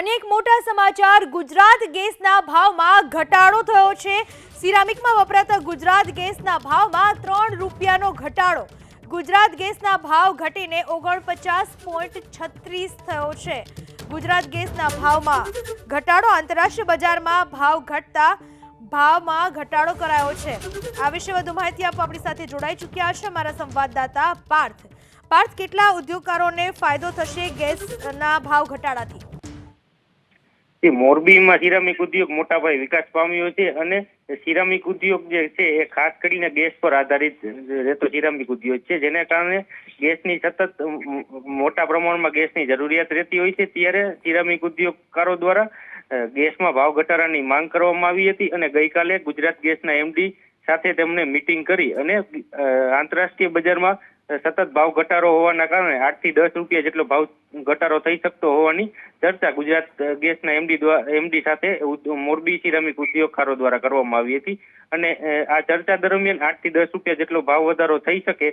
અનેક મોટા સમાચાર, ગુજરાત ગેસના ભાવમાં ઘટાડો થયો છે. સિરામિકમાં વપરાતા ગુજરાત ગેસના ભાવમાં ત્રણ રૂપિયાનો ઘટાડો. ગુજરાત ગેસના ભાવ ઘટીને ઓગણપચાસ પોઈન્ટ છત્રીસ થયો છે. ગુજરાત ગેસના ભાવમાં ઘટાડો આંતરરાષ્ટ્રીય બજારમાં ભાવ ઘટતા ભાવમાં ઘટાડો કરાયો છે. આ વિશે વધુ માહિતી આપવા આપણી સાથે જોડાઈ ચૂક્યા છે મારા સંવાદદાતા પાર્થ. પાર્થ, કેટલા ઉદ્યોગકારોને ફાયદો થશે ગેસના ભાવ ઘટાડાથી? એ મોરબીમાં સિરામિક ઉદ્યોગ મોટા પાયે વિકાસ પામ્યો છે અને સિરામિક ઉદ્યોગ જે છે એ ખાસ કરીને ગેસ પર આધારિત રહેતો સિરામિક ઉદ્યોગ છે. જેને કારણે ગેસની સતત મોટા પ્રમાણમાં ગેસની જરૂરિયાત રહેતી હોય છે. ત્યારે સિરામિક ઉદ્યોગકારો દ્વારા ગેસમાં ભાવ ઘટાડાની માંગ કરવામાં આવી હતી અને ગઈકાલે ગુજરાત ગેસના એમડી સાથે તેમણે મીટિંગ કરી અને આંતરરાષ્ટ્રીય બજારમાં સતત ભાવ ઘટાડો હોવાના કારણે આઠથી દસ રૂપિયા જેટલો ભાવ ઘટાડો થઈ શકતો હોવાની ચર્ચા ગુજરાત ગેસના એમડી દ્વારા એમડી સાથે મોરબી સિરામિક ઉદ્યોગકારો દ્વારા કરવામાં આવી હતી. અને આ ચર્ચા દરમિયાન આઠથી દસ રૂપિયા જેટલો ભાવ વધારો થઈ શકે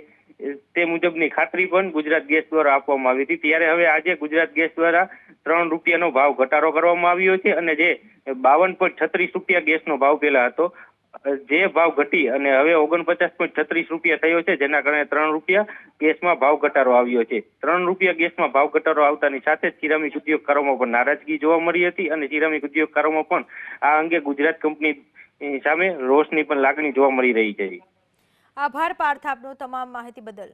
તે મુજબની ખાતરી પણ ગુજરાત ગેસ દ્વારા આપવામાં આવી હતી. ત્યારે હવે આજે ગુજરાત ગેસ દ્વારા ત્રણ રૂપિયાનો ભાવ ઘટાડો કરવામાં આવ્યો છે અને જે બાવન પોઈન્ટ છત્રીસ રૂપિયા ગેસનો ભાવ પહેલા હતો જે ભાવ ઘટી અને હવે ઓગણપચાસ પોઈન્ટ છત્રીસ રૂપિયા થયો છે, જેના કારણે ત્રણ રૂપિયા ગેસમાં ભાવ ઘટાડો આવ્યો છે. ત્રણ રૂપિયા ગેસમાં ભાવ ઘટાડો આવતાની સાથે જ સિરામિક ઉદ્યોગકારોમાં પણ નારાજગી જોવા મળી હતી અને સિરામિક ઉદ્યોગકારોમાં પણ આ અંગે ગુજરાત કંપની સામે રોષની પણ લાગણી જોવા મળી રહી છે. આભાર, પાર્થ, આપનો તમામ માહિતી બદલ.